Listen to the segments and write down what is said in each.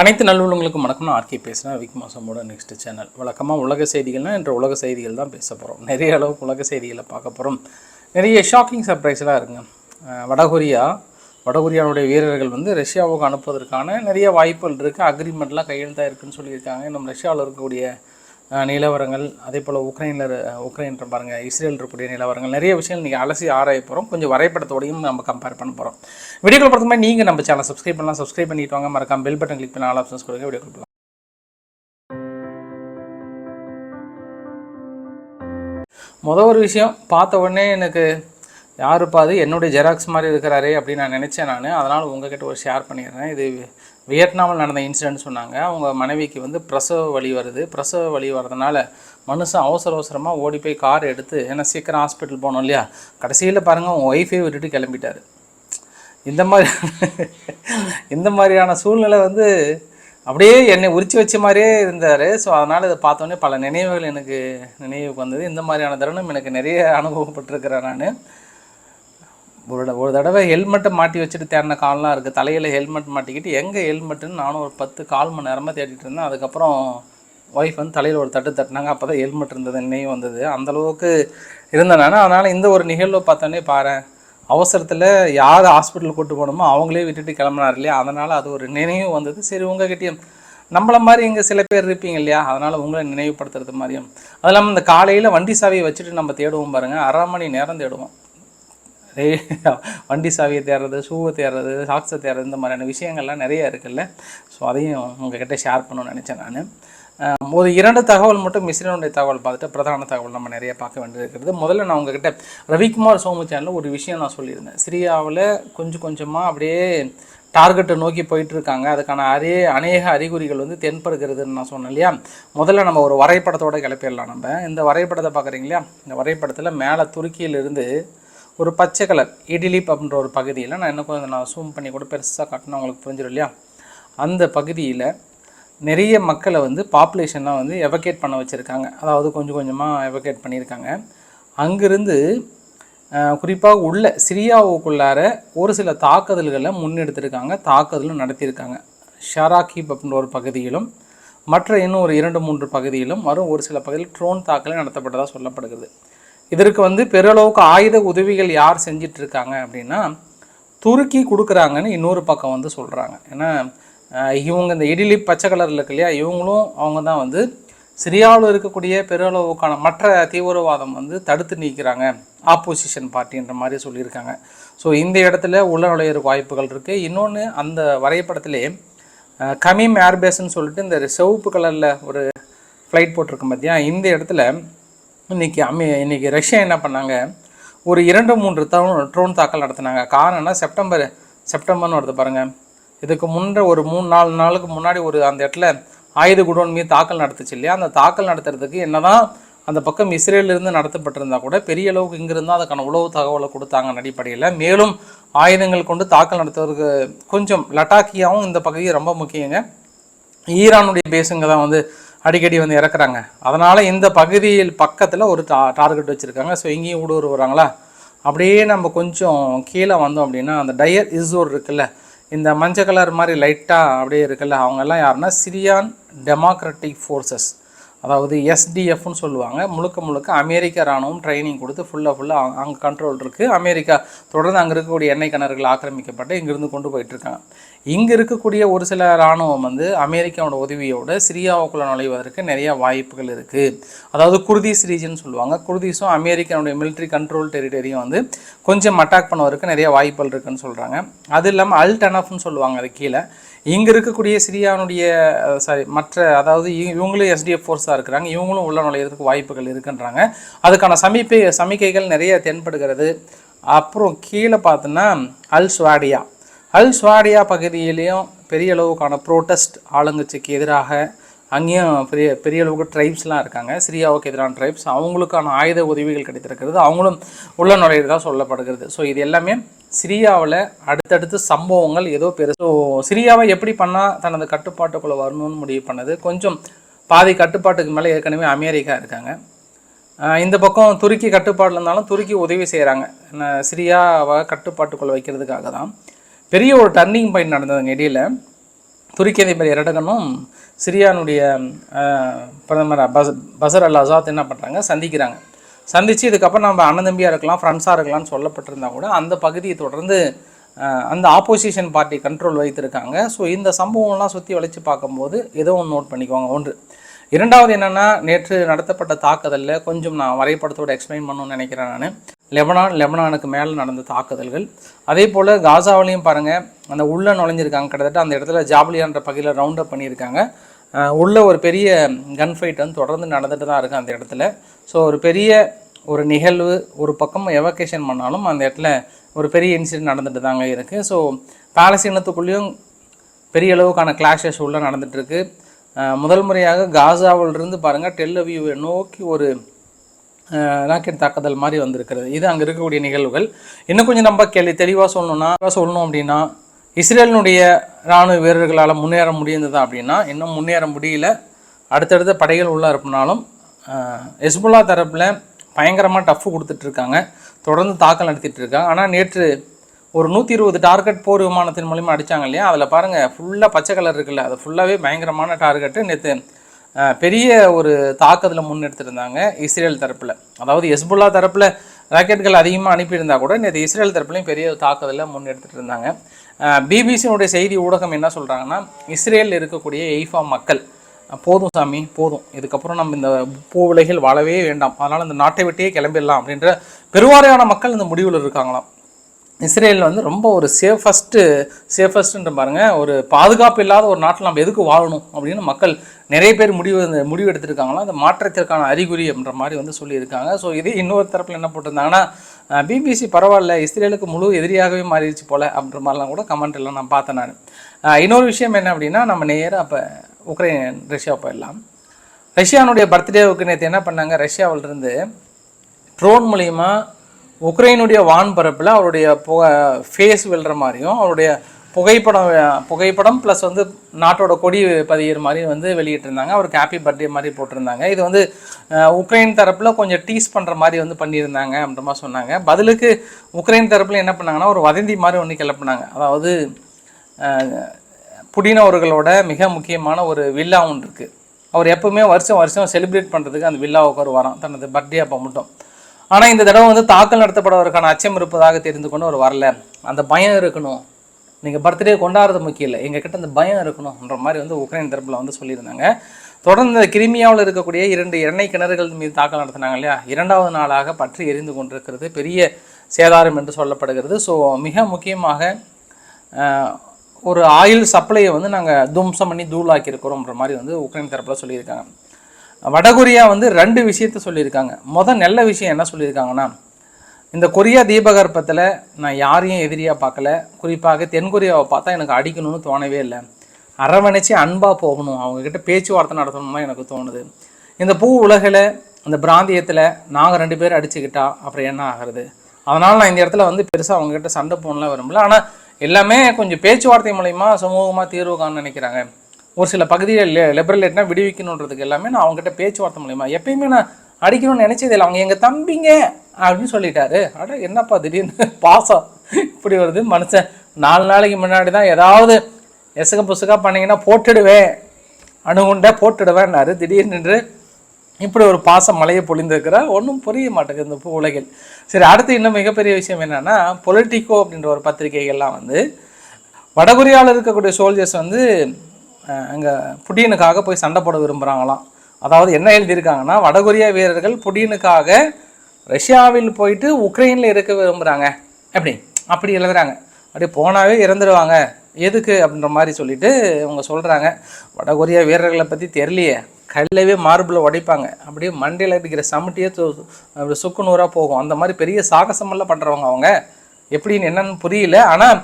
அனைத்து நல்லுள்ளங்களுக்கும் வணக்கம் நான் ஆர்கே பேசுகிறேன் விக் மாசமோட நெக்ஸ்ட் சேனல் வழக்கமாக உலக செய்திகள்னால் என்ற உலக செய்திகள் தான் பேச போகிறோம் நிறைய அளவுக்கு உலக செய்திகளை பார்க்க போகிறோம் நிறைய ஷாக்கிங் சர்ப்ரைஸ்லாம் இருக்குங்க. வடகொரியா வடகொரியாவுடைய வீரர்கள் வந்து ரஷ்யாவுக்கு அனுப்புவதற்கான நிறைய வாய்ப்புகள் இருக்குது அக்ரிமெண்ட்லாம் கையெழுத்தாக இருக்குன்னு சொல்லியிருக்காங்க. நம்ம ரஷ்யாவில் இருக்கக்கூடிய நிலவரங்கள் அதே போல் உக்ரைனில் உக்ரைன் பாருங்கள் இஸ்ரேல் இருக்கக்கூடிய நிலவரங்கள் நிறைய விஷயங்கள் நீங்கள் அலசி ஆராய போகிறோம் கொஞ்சம் வரைபடத்தோடையும் நம்ம கம்பேர் பண்ண போகிறோம் வீடியோக்கள் பார்த்த மாதிரி நீங்கள் நம்ம சேனல் சப்ஸ்கிரைப் பண்ணலாம். சப்ஸ்கிரைப் பண்ணிட்டு வாங்க. மறக்காம பெல் பட்டன் கிளிக் பண்ணி ஆல் ஆப்ஷன்ஸ் கொடுங்க. வீடியோ கொடுக்கலாம் மொதல் ஒரு விஷயம் பார்த்த உடனே எனக்கு யாருப்பா அது? என்னுடைய ஜெராக்ஸ் மாதிரி இருக்கிறாரே அப்படின்னு நான் நினச்சேன் நான். அதனால் உங்ககிட்ட ஒரு ஷேர் பண்ணிடுறேன். இது வியட்நாமில் நடந்த இன்சிடென்ட் சொன்னாங்க. அவங்க மனைவிக்கு வந்து பிரசவ வலி வருது. பிரசவ வலி வர்றதுனால மனுஷன் அவசர அவசரமாக ஓடி போய் கார் எடுத்து ஏன்னா சீக்கிரம் ஹாஸ்பிட்டல் போகணும் இல்லையா? கடைசியில் பாருங்கள் அவங்க ஒய்ஃபே விட்டுட்டு கிளம்பிட்டாரு. இந்த மாதிரி இந்த மாதிரியான சூழ்நிலை வந்து அப்படியே என்னை உரிச்சு வச்ச மாதிரியே இருந்தார். ஸோ அதனால் இதை பார்த்தோன்னே பல நினைவுகள் எனக்கு நினைவுக்கு வந்தது. இந்த மாதிரியான தருணம் எனக்கு நிறைய அனுபவப்பட்டிருக்கிறேன் நான். ஒரு ஒரு தடவை ஹெல்மெட்டை மாட்டி வச்சுட்டு தேடின கால்லாம் இருக்குது தலையில் ஹெல்மெட் மாட்டிக்கிட்டு எங்கே ஹெல்மெட்டுன்னு நானும் ஒரு பத்து கால் மணி நேரமாக தேடிட்டு இருந்தேன். அதுக்கப்புறம் ஒய்ஃப் வந்து தலையில் ஒரு தட்டு தட்டினாங்க. அப்போ தான் ஹெல்மெட் இருந்தது நினைவு வந்தது. அந்த அளவுக்கு இருந்தேன் நான். அதனால் இந்த ஒரு நிகழ்வை பார்த்தோன்னே பாரு அவசரத்தில் யார் ஹாஸ்பிட்டல் கூட்டு போகணுமோ அவங்களே விட்டுட்டு கிளம்புனார் இல்லையா? அதனால் அது ஒரு நினைவு வந்தது. சரி உங்ககிட்டயும். நம்மள மாதிரி இங்கே சில பேர் இருப்பீங்க இல்லையா? அதனால் உங்களை நினைவுபடுத்துறது மாதிரியும். அது இல்லாமல் இந்த காலையில் வண்டி சாவியை வச்சுட்டு நம்ம தேடுவோம் பாருங்கள் அரை மணி நேரம் தேடுவோம். வண்டி சாவியை தேடுறது ஷூவை தேடுறது சாக்ஸை தேடுறது இந்த மாதிரியான விஷயங்கள்லாம் நிறைய இருக்குல்ல. ஸோ அதையும் உங்ககிட்ட ஷேர் பண்ணணும்னு நினச்சேன் நான். ஒரு இரண்டு தகவல் மட்டும் மிஸ்ரனுடைய தகவல் பார்த்துட்டு பிரதான தகவல் நம்ம நிறைய பார்க்க வேண்டியிருக்கிறது முதல்ல நான் உங்ககிட்ட ரவிக்குமார் சோமு சேனலில் ஒரு விஷயம் நான் சொல்லியிருந்தேன். சிரியாவில் கொஞ்சம் கொஞ்சமாக அப்படியே டார்கெட்டை நோக்கி போயிட்டுருக்காங்க அதுக்கான அரே அநேக அறிகுறிகள் வந்து தென்படுகிறதுன்னு நான் சொன்னேன் இல்லையா? முதல்ல நம்ம ஒரு வரைபடத்தோடு கிளப்பிடலாம் நம்ம. இந்த வரைபடத்தை பார்க்குறீங்க இல்லையா? இந்த வரைபடத்தில் மேலே துருக்கியிலிருந்து ஒரு பச்சை கலர் இடிலிப் அப்படின்ற ஒரு பகுதியில் நான் இன்னும் கொஞ்சம் நான் ஜூம் பண்ணி கூட பெருசாக காட்டினா உங்களுக்கு புரிஞ்சிடும் இல்லையா? அந்த பகுதியில் நிறைய மக்களை வந்து பாப்புலேஷன்லாம் வந்து எவகேட் பண்ண வச்சுருக்காங்க. அதாவது கொஞ்சம் கொஞ்சமாக எவகேட் பண்ணியிருக்காங்க. அங்கிருந்து குறிப்பாக உள்ள சிரியாவுக்குள்ளார ஒரு சில தாக்குதல்களை முன்னெடுத்திருக்காங்க தாக்குதலும் நடத்தியிருக்காங்க. ஷராக்கிப் அப்படின்ற ஒரு பகுதியிலும் மற்ற இன்னும் ஒரு இரண்டு மூன்று பகுதியிலும் வரும் ஒரு சில பகுதியில் ட்ரோன் தாக்கலே நடத்தப்பட்டதாக சொல்லப்படுகிறது. இதற்கு வந்து பெரளவுக்கு ஆயுத உதவிகள் யார் செஞ்சிட்டு இருக்காங்க அப்படின்னா துருக்கி கொடுக்குறாங்கன்னு இன்னொரு பக்கம் வந்து சொல்கிறாங்க ஏன்னா இவங்க இந்த இடிலி பச்சை கலரில் இருக்கு இல்லையா இவங்களும் அவங்க தான் வந்து சிரியாவில் இருக்கக்கூடிய பெருளவுக்கான மற்ற தீவிரவாதம் வந்து தடுத்து நீக்கிறாங்க ஆப்போசிஷன் பார்ட்டின்ற மாதிரி சொல்லியிருக்காங்க. ஸோ இந்த இடத்துல உள்ள நுழையிறதுக்கு வாய்ப்புகள் இருக்குது இன்னொன்று அந்த வரைபடத்திலே அஹ், கமீம் ஏர்பேஸ்ன்னு சொல்லிட்டு இந்த சிவப்பு கலரில் ஒரு ஃப்ளைட் போட்டிருக்கும் பார்த்தியா இந்த இடத்துல இன்னைக்கு அமெ இன்றைக்கி ரஷ்யா என்ன பண்ணாங்க? ஒரு இரண்டு மூன்று ட்ரோன் ட்ரோன் தாக்கல் நடத்தினாங்க. காரணம் செப்டம்பர் செப்டம்பர்னு வருது பாருங்கள் இதுக்கு முன்னே ஒரு மூணு நாலு நாளுக்கு முன்னாடி ஒரு அந்த இடத்துல ஆயுத குடோன் மீது தாக்கல் நடத்துச்சு இல்லையா? அந்த தாக்கல் நடத்துறதுக்கு என்னதான் அந்த பக்கம் இஸ்ரேலிருந்து நடத்தப்பட்டிருந்தா கூட பெரிய அளவுக்கு இங்கிருந்து அதுக்கான உளவு தகவலை கொடுத்தாங்க அடிப்படையில். மேலும் ஆயுதங்கள் கொண்டு தாக்கல் நடத்துவதற்கு கொஞ்சம் லட்டாக்கியாவும் இந்த பகுதி ரொம்ப முக்கியங்க. ஈரானுடைய பேஸுங்க தான் வந்து அடிக்கடி வந்து இறக்குறாங்க. அதனால் இந்த பகுதியில் பக்கத்தில் ஒரு டா டார்கெட் வச்சுருக்காங்க. ஸோ இங்கேயும் ஊடுருவ வராங்களா அப்படியே நம்ம கொஞ்சம் கீழே வந்தோம் அப்படின்னா அந்த டயர் இஸ்ஸோர் இருக்குல்ல இந்த மஞ்சள் கலர் மாதிரி லைட்டாக அப்படியே இருக்குல்ல அவங்கெல்லாம் யாருன்னா சிரியான் டெமோக்ராட்டிக் ஃபோர்ஸஸ் அதாவது எஸ்டிஎஃப்னு சொல்லுவாங்க. முழுக்க முழுக்க அமெரிக்க ராணுவம் ட்ரைனிங் கொடுத்து ஃபுல்லாக ஃபுல்லாக அங்கே கண்ட்ரோல் இருக்குது அமெரிக்கா தொடர்ந்து அங்கே இருக்கக்கூடிய எண்ணெய் கிணறுகள் ஆக்கிரமிக்கப்பட்டு இங்கிருந்து கொண்டு போயிட்டு இருக்காங்க. இங்கே இருக்கக்கூடிய ஒரு சில ராணுவம் வந்து அமெரிக்காவோட உதவியோட சிரியாவுக்குள்ளே நுழைவதற்கு நிறைய வாய்ப்புகள் இருக்குது அதாவது குர்தீஸ் ரீஜன் சொல்லுவாங்க. குர்தீஸும் அமெரிக்காவுடைய மிலிட்ரி கண்ட்ரோல் டெரிட்டரியும் வந்து கொஞ்சம் அட்டாக் பண்ணுவதற்கு நிறைய வாய்ப்புகள் இருக்குன்னு சொல்கிறாங்க அது இல்லாமல் அல் டனஃப்னு சொல்லுவாங்க அது கீழே. இங்கே இருக்கக்கூடிய சிரியானுடைய சாரி மற்ற அதாவது இ- இவங்களும் எஸ்டிஎஃப் ஃபோர்ஸாக இருக்கிறாங்க. இவங்களும் உள்ள நுழையிறதுக்கு வாய்ப்புகள் இருக்குன்றாங்க. அதுக்கான சமிப்பை சமிக்கைகள் நிறைய தென்படுகிறது. அப்புறம் கீழே பார்த்தோன்னா அல் ஸ்வாடியா அல் ஸ்வாடியா பகுதியிலையும் பெரிய அளவுக்கான ப்ரோட்டஸ்ட் ஆளுங்கட்சிக்கு எதிராக அங்கேயும் பெரிய பெரிய அளவுக்கு ட்ரைப்ஸ்லாம் இருக்காங்க. சிரியாவுக்கு எதிரான ட்ரைப்ஸ் அவங்களுக்கான ஆயுத உதவிகள் கிடைத்திருக்கிறது. அவங்களும் உள்ள நுழையிறதா சொல்லப்படுகிறது. ஸோ இது எல்லாமே சிரியாவில் அடுத்தடுத்து சம்பவங்கள். ஏதோ பெருசு ஸோ சிரியாவை எப்படி பண்ணால் தனது கட்டுப்பாட்டுக்குள்ளே வரணும்னு முடிவு பண்ணது. கொஞ்சம் பாதி கட்டுப்பாட்டுக்கு மேலே ஏற்கனவே அமெரிக்கா இருக்காங்க. இந்த பக்கம் துருக்கி கட்டுப்பாட்டில் இருந்தாலும் துருக்கி உதவி செய்கிறாங்க சிரியாவை கட்டுப்பாட்டுக்குள்ளே வைக்கிறதுக்காக தான். பெரிய ஒரு டர்னிங் பாயிண்ட் நடந்ததுங்க இடையில். துருக்கி அதிபர் எரடகனும் சிரியானுடைய பிரதமர் பஸ் பசர் அல் அசாத் என்ன பண்ணுறாங்க சந்திக்கிறாங்க. சந்தித்து இதுக்கப்புறம் நம்ம அண்ணந்தம்பியாக இருக்கலாம் ஃப்ரெண்ட்ஸாக இருக்கலாம்னு சொல்லப்பட்டிருந்தா கூட அந்த பகுதியை தொடர்ந்து அந்த ஆப்போசிஷன் பார்ட்டி கண்ட்ரோல் வைத்திருக்காங்க. ஸோ இந்த சம்பவம்லாம் சுற்றி வளைச்சு பார்க்கும்போது ஏதோ ஒன்று நோட் பண்ணிக்குவாங்க. ஒன்று இரண்டாவது என்னென்னா நேற்று நடத்தப்பட்ட தாக்குதலில் கொஞ்சம் நான் வரைபடத்தோட எக்ஸ்பிளைன் பண்ணணும்னு நினைக்கிறேன் நான். லெபனான் லெபனானுக்கு மேலே நடந்த தாக்குதல்கள். அதே போல் காசாவிலையும் பாருங்கள் அந்த உள்ளே நுழைஞ்சிருக்காங்க. கிட்டத்தட்ட அந்த இடத்துல ஜாப்லியான்ற பகுதியில் ரவுண்ட் அப் பண்ணியிருக்காங்க. உள்ள ஒரு பெரிய கன் ஃபைட் வந்து தொடர்ந்து நடந்துட்டு தான் இருக்குது அந்த இடத்துல. ஸோ ஒரு பெரிய ஒரு நிகழ்வு ஒரு பக்கம் எவகேஷன் பண்ணாலும் அந்த இடத்துல ஒரு பெரிய இன்சிடென்ட் நடந்துட்டு தாங்க இருக்குது ஸோ பாலஸ்தீனத்துக்குள்ளேயும் பெரிய அளவுக்கான கிளாஷஸ் உள்ளே நடந்துகிட்ருக்கு முதல் முறையாக காசாவிலிருந்து பாருங்கள் டெல்லவியூவை நோக்கி ஒரு ராக்கெட் தாக்குதல் மாதிரி வந்திருக்கிறது. இது அங்கே இருக்கக்கூடிய நிகழ்வுகள். இன்னும் கொஞ்சம் நம்ம கேள்வி தெளிவாக சொல்லணும்னா சொல்லணும் அப்படின்னா இஸ்ரேலினுடைய இராணுவ வீரர்களால் முன்னேற முடிந்ததா அப்படின்னா இன்னும் முன்னேற முடியல. அடுத்தடுத்த படைகள் உள்ள இருப்பினாலும் எஸ்புல்லா தரப்பில் பயங்கரமாக டஃப் கொடுத்துட்ருக்காங்க தொடர்ந்து தாக்கல் நடத்திட்டு இருக்காங்க. ஆனால் நேற்று ஒரு நூற்றி இருபது டார்கெட் போர் விமானத்தின் மூலிமா அடித்தாங்க இல்லையா? அதில் பாருங்கள் ஃபுல்லாக பச்சை கலர் இருக்குல்ல. அது ஃபுல்லாகவே பயங்கரமான டார்கெட்டு. நேற்று பெரிய ஒரு தாக்கத்தில் முன்னெடுத்திருந்தாங்க இஸ்ரேல் தரப்பில். அதாவது எஸ்புல்லா தரப்பில் ராக்கெட்கள் அதிகமாக அனுப்பியிருந்தா கூட நேற்று இஸ்ரேல் தரப்புலையும் பெரிய தாக்குதலை முன்னெடுத்துட்டு இருந்தாங்க பிபிசியினுடைய செய்தி ஊடகம் என்ன சொல்கிறாங்கன்னா இஸ்ரேலில் இருக்கக்கூடிய எய்ஃபா மக்கள் போதும் சாமி போதும். இதுக்கப்புறம் நம்ம இந்த பூ விலைகள் வாழவே வேண்டாம். அதனால் இந்த நாட்டை விட்டே கிளம்பிடலாம் அப்படின்ற பெருவாரியான மக்கள் இந்த முடிவில் இருக்காங்களாம். இஸ்ரேல் வந்து ரொம்ப ஒரு சேஃபஸ்ட்டு சேஃபஸ்ட்டுன்ற பாருங்கள் ஒரு பாதுகாப்பு இல்லாத ஒரு நாட்டில் நம்ம எதுக்கு வாழணும் அப்படின்னு மக்கள் நிறைய பேர் முடிவு முடிவு எடுத்திருக்காங்களாம். அந்த மாற்றத்திற்கான அறிகுறி அப்படின்ற மாதிரி வந்து சொல்லியிருக்காங்க. ஸோ இதே இன்னொரு தரப்பில் என்ன போட்டிருந்தாங்கன்னா பிபிசி பரவாயில்ல இஸ்ரேலுக்கு முழு எதிரியாகவே மாறிடுச்சு போல அப்படின்ற மாதிரிலாம் கூட கமெண்ட் எல்லாம் நான் பார்த்தேன் நான். இன்னொரு விஷயம் என்ன அப்படின்னா நம்ம நேராக அப்போ உக்ரைன் ரஷ்யா போயிடலாம். ரஷ்யானுடைய பர்த்டேவுக்கு நேற்று என்ன பண்ணாங்க? ரஷ்யாவிலிருந்து ட்ரோன் மூலயமா உக்ரைனுடைய வான்பரப்பில் அவருடைய புக ஃபேஸ் விழுற மாதிரியும் அவருடைய புகைப்படம் புகைப்படம் ப்ளஸ் வந்து நாட்டோட கொடி பதிகிற மாதிரி வந்து வெளியிட்டிருந்தாங்க. அவருக்கு ஹாப்பி பர்த்டே மாதிரி போட்டிருந்தாங்க. இது வந்து உக்ரைன் தரப்பில் கொஞ்சம் டீஸ் பண்ணுற மாதிரி வந்து பண்ணியிருந்தாங்க அப்படின்ற மாதிரி சொன்னாங்க. பதிலுக்கு உக்ரைன் தரப்பில் என்ன பண்ணாங்கன்னா ஒரு வதந்தி மாதிரி ஒன்று கிளப்புனாங்க. அதாவது அஹ், புடின் அவர்களோட மிக முக்கியமான ஒரு வில்லா ஒன்று இருக்குது அவர் எப்பவுமே வருஷம் வருஷம் செலிப்ரேட் பண்ணுறதுக்கு அந்த வில்லாவுக்கு ஒரு வரோம் தனது பர்த்டே அப்போ மட்டும். ஆனால் இந்த தடவை வந்து தாக்கல் நடத்தப்படுவதற்கான அச்சம் இருப்பதாக தெரிந்து கொண்டு அவர் வரல. அந்த பயம் இருக்கணும். நீங்கள் பர்த்டே கொண்டாடுறது முக்கியம் இல்லை. எங்கள் கிட்ட அந்த பயம் இருக்கணும்ன்ற மாதிரி வந்து உக்ரைன் தரப்பில் வந்து சொல்லியிருந்தாங்க. தொடர்ந்து கிரிமியாவில் இருக்கக்கூடிய இரண்டு எண்ணெய் கிணறுகள் மீது தாக்கல் நடத்தினாங்க இல்லையா? இரண்டாவது நாளாக பற்றி எரிந்து கொண்டிருக்கிறது. பெரிய சேதாரம் என்று சொல்லப்படுகிறது. ஸோ மிக முக்கியமாக ஒரு ஆயில் சப்ளையை வந்து நாங்கள் தும்சம் பண்ணி தூளாக்கியிருக்கிறோம்ன்ற மாதிரி வந்து உக்ரைன் தரப்பில் சொல்லியிருக்காங்க. வடகொரியா வந்து ரெண்டு விஷயத்த சொல்லியிருக்காங்க. முதல் நல்ல விஷயம் என்ன சொல்லியிருக்காங்கன்னா இந்த கொரியா தீபகற்பத்தில் நான் யாரையும் எதிரியாக பார்க்கல. குறிப்பாக தென்கொரியாவை பார்த்தா எனக்கு அடிக்கணும்னு தோணவே இல்லை. அரவணைச்சி அன்பாக போகணும். அவங்கக்கிட்ட பேச்சுவார்த்தை நடத்தணும்னு எனக்கு தோணுது. இந்த பூ உலகில் இந்த பிராந்தியத்தில் நாங்கள் ரெண்டு பேரும் அடிச்சுக்கிட்டா அப்புறம் என்ன ஆகிறது? அதனால் நான் இந்த இடத்துல வந்து பெருசாக அவங்கக்கிட்ட சண்டை போகணும்லாம் விரும்பல. ஆனால் எல்லாமே கொஞ்சம் பேச்சுவார்த்தை மூலயமா சுமூகமாக தீர்வு காண நினைக்கிறாங்க. ஒரு சில பகுதியில் லெ விடுவிக்கணுன்றதுக்கு எல்லாமே நான் அவங்ககிட்ட பேச்சுவார்த்தை மூலயமா எப்பயுமே நான் அடிக்கணும்னு நினைச்சதே இல்லை. அவங்க எங்கள் தம்பிங்க அப்படின்னு சொல்லிட்டாரு. அட என்னப்பா திடீர்னு பாசம்? இப்படி வருது மனுஷன். நாலு நாளைக்கு முன்னாடி தான் ஏதாவது எசுக புசுக்கா பண்ணிங்கன்னா போட்டுடுவேன். அணுகுண்டை போட்டுடுவேன்னாரு. திடீர்னு இப்படி ஒரு பாசம் மலையை பொழிந்திருக்கிறார். ஒன்றும் புரிய மாட்டேங்குது இந்த பூ உலகில். சரி அடுத்து இன்னும் மிகப்பெரிய விஷயம் என்னென்னா பொலிட்டிகோ அப்படின்ற ஒரு பத்திரிகைகள்லாம் வந்து வடகொரியாவில் இருக்கக்கூடிய சோல்ஜர்ஸ் வந்து அங்கே புடியனுக்காக போய் சண்டை போட விரும்புகிறாங்களாம் அதாவது என்ன எழுதியிருக்காங்கன்னா வடகொரிய வீரர்கள் புடியனுக்காக ரஷ்யாவில் போயிட்டு உக்ரைனில் இருக்க விரும்புகிறாங்க அப்படி அப்படி எழுதுறாங்க. அப்படியே போனாவே இறந்துடுவாங்க எதுக்கு? அப்படின்ற மாதிரி சொல்லிட்டு அவங்க சொல்கிறாங்க வடகொரிய வீரர்களை பற்றி தெரியலையே. கல்லவே மார்பில் உடைப்பாங்க. அப்படியே மண்டையில் அடிக்கிற சமட்டியே சுக்கு நூறாக போகும். அந்த மாதிரி பெரிய சாகசமெல்லாம் பண்ணுறவங்க அவங்க. எப்படின்னு என்னன்னு புரியல. ஆனால்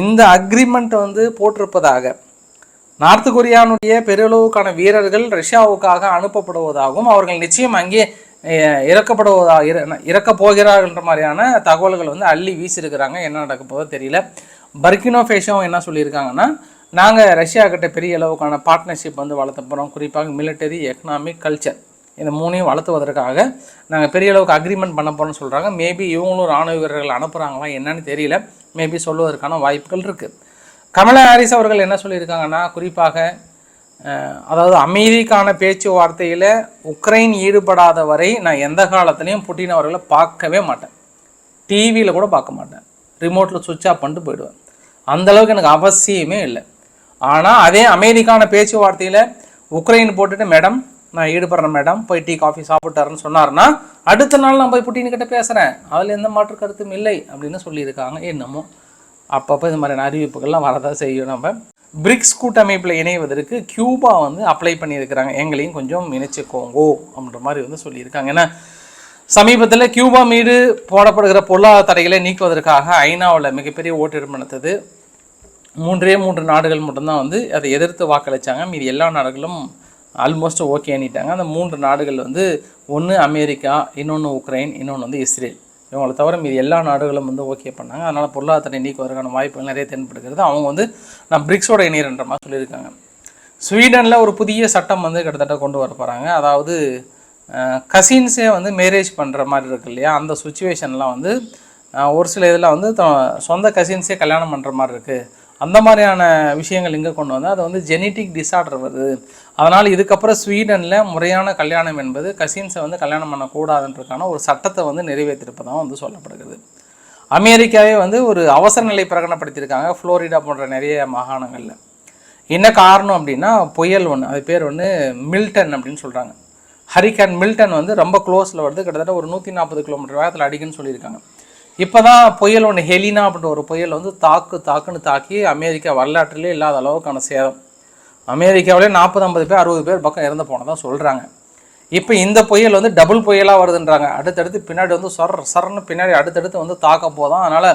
இந்த அக்ரிமெண்ட் வந்து போட்டிருப்பதாக நார்த் கொரியானுடைய பெருளவுக்கான வீரர்கள் ரஷ்யாவுக்காக அனுப்பப்படுவதாகவும் அவர்கள் நிச்சயம் அங்கே இறக்கப்படுவதா இற- போகிறார்கள்ன்ற மாதிரியான தகவல்கள் வந்து அள்ளி வீசியிருக்கிறாங்க. என்ன நடக்க போதோ தெரியல. பர்கினோ ஃபேஷோவும் என்ன சொல்லியிருக்காங்கன்னா நாங்கள் ரஷ்யா கிட்ட பெரிய அளவுக்கான பார்ட்னர்ஷிப் வந்து வளர்த்த போகிறோம் குறிப்பாக மிலிட்டரி எக்கனாமிக் கல்ச்சர் இந்த மூணையும் வளர்த்துவதற்காக நாங்கள் பெரிய அளவுக்கு அக்ரிமெண்ட் பண்ண போகிறோம்னு சொல்கிறாங்க மேபி இவங்களும் ராணுவ வீரர்கள் அனுப்புகிறாங்களா என்னன்னு தெரியல. மேபி சொல்லுவதற்கான வாய்ப்புகள் இருக்குது கமலா ஹாரிஸ் அவர்கள் என்ன சொல்லியிருக்காங்கன்னா குறிப்பாக அதாவது அமைதிக்கான பேச்சுவார்த்தையில் உக்ரைன் ஈடுபடாத வரை நான் எந்த காலத்துலேயும் புட்டின் அவர்களை பார்க்கவே மாட்டேன். டிவியில் கூட பார்க்க மாட்டேன். ரிமோட்டில் சுவிட்ச் ஆஃப் பண்ணிட்டு போயிடுவேன். அந்த அளவுக்கு எனக்கு அவசியமே இல்லை. ஆனால் அதே அமெரிக்கான பேச்சுவார்த்தையில் உக்ரைன் போட்டுட்டு மேடம் நான் ஈடுபடுறேன் மேடம் போய் டீ காஃபி சாப்பிட்டாருன்னு சொன்னார்னா அடுத்த நாள் நான் போய் புட்டின்கிட்ட பேசுகிறேன் அதில் எந்த மாற்று கருத்தும் இல்லை அப்படின்னு சொல்லியிருக்காங்க என்னமோ. அப்பப்போ இது மாதிரியான அறிவிப்புகள்லாம் வரதான் செய்யும். நம்ம பிரிக்ஸ் கூட்டமைப்பில் இணைவதற்கு கியூபா வந்து அப்ளை பண்ணியிருக்கிறாங்க. எங்களையும் கொஞ்சம் இணைச்சிக்கோங்கோ அப்படின்ற மாதிரி வந்து சொல்லியிருக்காங்க. ஏன்னா சமீபத்தில் கியூபா மீது போடப்படுகிற பொருளாதார தடைகளை நீக்குவதற்காக ஐநாவில் மிகப்பெரிய ஓட்டெடுப்பு நடத்தது மூன்றே மூன்று நாடுகள் மட்டும்தான் வந்து அதை எதிர்த்து வாக்களிச்சாங்க. மீதி எல்லா நாடுகளும் ஆல்மோஸ்ட் ஓகே அண்ணிட்டாங்க அந்த மூன்று நாடுகள் வந்து ஒன்று அமெரிக்கா இன்னொன்று உக்ரைன் இன்னொன்று வந்து இஸ்ரேல். இவங்களை தவிர மீதி எல்லா நாடுகளும் வந்து ஓகே பண்ணாங்க. அதனால் பொருளாதாரத்தை நீக்குவதற்கான வாய்ப்புகள் நிறைய தென்படுகிறது. அவங்க வந்து நான் பிரிக்ஸோட இணையன்ற மாதிரி சொல்லியிருக்காங்க. ஸ்வீடனில் ஒரு புதிய சட்டம் வந்து கிட்டத்தட்ட கொண்டு வர போகிறாங்க அதாவது கசின்ஸே வந்து மேரேஜ் பண்ணுற மாதிரி இருக்கு இல்லையா? அந்த சுச்சுவேஷன்லாம் வந்து ஒரு சில இதில் வந்து த- சொந்த கசின்ஸே கல்யாணம் பண்ணுற மாதிரி இருக்குது அந்த மாதிரியான விஷயங்கள் இங்கே கொண்டு வந்து அது வந்து ஜெனட்டிக் டிசார்டர் வருது. அதனால் இதுக்கப்புறம் ஸ்வீடனில் முறையான கல்யாணம் என்பது கசின்ஸை வந்து கல்யாணம் பண்ணக்கூடாதுன்றதுக்கான ஒரு சட்டத்தை வந்து நிறைவேற்றிருப்பதாக வந்து சொல்லப்படுகிறது. அமெரிக்காவே வந்து ஒரு அவசர நிலை பிரகடனப்படுத்தியிருக்காங்க ஃப்ளோரிடா போன்ற நிறைய மாகாணங்களில். என்ன காரணம் அப்படின்னா புயல் ஒன்று அது பேர் ஒன்று மில்டன் அப்படின்னு சொல்கிறாங்க ஹரிகேன் மில்டன் வந்து ரொம்ப க்ளோஸில் வருது கிட்டத்தட்ட ஒரு நூற்றி நாற்பது கிலோமீட்டர் வேகத்தில் அடிக்குன்னு சொல்லியிருக்காங்க. இப்போ தான் புயல் ஒன்று ஹெலினா அப்படின்ற ஒரு புயல் வந்து தாக்கு தாக்குன்னு தாக்கி அமெரிக்கா வரலாற்றிலே இல்லாத அளவுக்கான சேதம். அமெரிக்காவிலே நாற்பது ஐம்பது பேர் அறுபது பேர் பக்கம் இறந்து போனதாக சொல்கிறாங்க இப்போ இந்த புயல் வந்து டபுள் புயலாக வருதுன்றாங்க. அடுத்தடுத்து பின்னாடி வந்து சொர் சரன்னு பின்னாடி அடுத்தடுத்து வந்து தாக்க போதும். அதனால்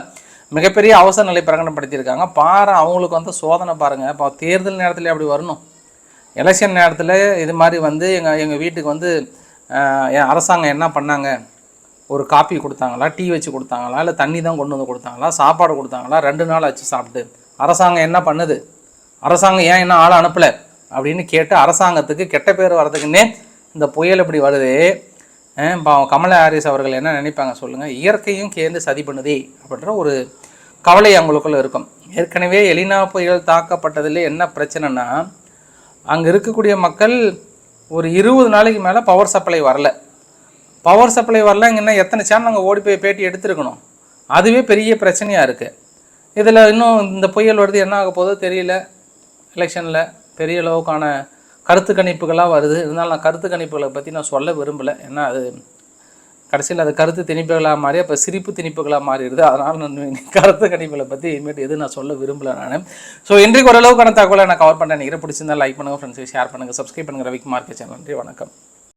மிகப்பெரிய அவசர நிலை பிரகடனப்படுத்தியிருக்காங்க. பாரு அவங்களுக்கு வந்து சோதனை பாருங்கள் இப்போ தேர்தல் நேரத்தில் அப்படி வரணும். எலெக்ஷன் நேரத்தில் இது மாதிரி வந்து எங்கள் எங்கள் வீட்டுக்கு வந்து என் அரசாங்கம் என்ன பண்ணாங்க? ஒரு காப்பி கொடுத்தாங்களா? டீ வச்சு கொடுத்தாங்களா? இல்லை தண்ணி தான் கொண்டு வந்து கொடுத்தாங்களா? சாப்பாடு கொடுத்தாங்களா? ரெண்டு நாள் ஆச்சு சாப்பிட்டு. அரசாங்கம் என்ன பண்ணுது? அரசாங்கம் ஏன் என்ன ஆளை அனுப்பலை? அப்படின்னு கேட்டு அரசாங்கத்துக்கு கெட்ட பேர் வர்றதுக்குன்னே இந்த புயல் இப்படி வருது. அஹ் பாவம் கமலா ஹாரிஸ் அவர்கள் என்ன நினைப்பாங்க சொல்லுங்கள் இயற்கையும் சேர்ந்து சதி பண்ணுதே அப்படின்ற ஒரு கவலை அவங்களுக்குள்ள இருக்கும். ஏற்கனவே எலினா புயல் தாக்கப்பட்டதில் என்ன பிரச்சனைனா அங்கே இருக்கக்கூடிய மக்கள் ஒரு இருபது நாளைக்கு மேலே பவர் சப்ளை வரல. பவர் சப்ளை வரலங்கன்னா எத்தனை சேனல் அங்கே ஓடி போய் பேட்டி எடுத்திருக்கணும்? அதுவே பெரிய பிரச்சனையாக இருக்குது இதில் இன்னும் இந்த புயல் வருது என்ன ஆக போதோ தெரியல. எலெக்ஷனில் பெரிய அளவுக்கான கருத்து கணிப்புகளாக வருது. இருந்தாலும் நான் கருத்து கணிப்புகளை பற்றி நான் சொல்ல விரும்பலை. ஏன்னா அது கடைசியில் அது கருத்து திணிப்புகளாக மாறி அப்போ சிரிப்பு திணிப்புகளாக மாறிடுது. அதனால் நான் கருத்து கணிப்புகளை பற்றி இனிமேட்டு எதுவும் நான் சொல்ல விரும்பலை நான். ஸோ இன்றைக்கு ஓரளவுக்கான தகவலை நான் கவர் பண்ணேன். நினைக்கிறேன் பிடிச்சிருந்தா லைக் பண்ணுங்கள் ஃப்ரெண்ட்ஸுக்கு ஷேர் பண்ணுங்கள் சப்ஸ்கிரைப் பண்ணுங்கள் ரவிக்குமார் சேனல் நன்றி வணக்கம்.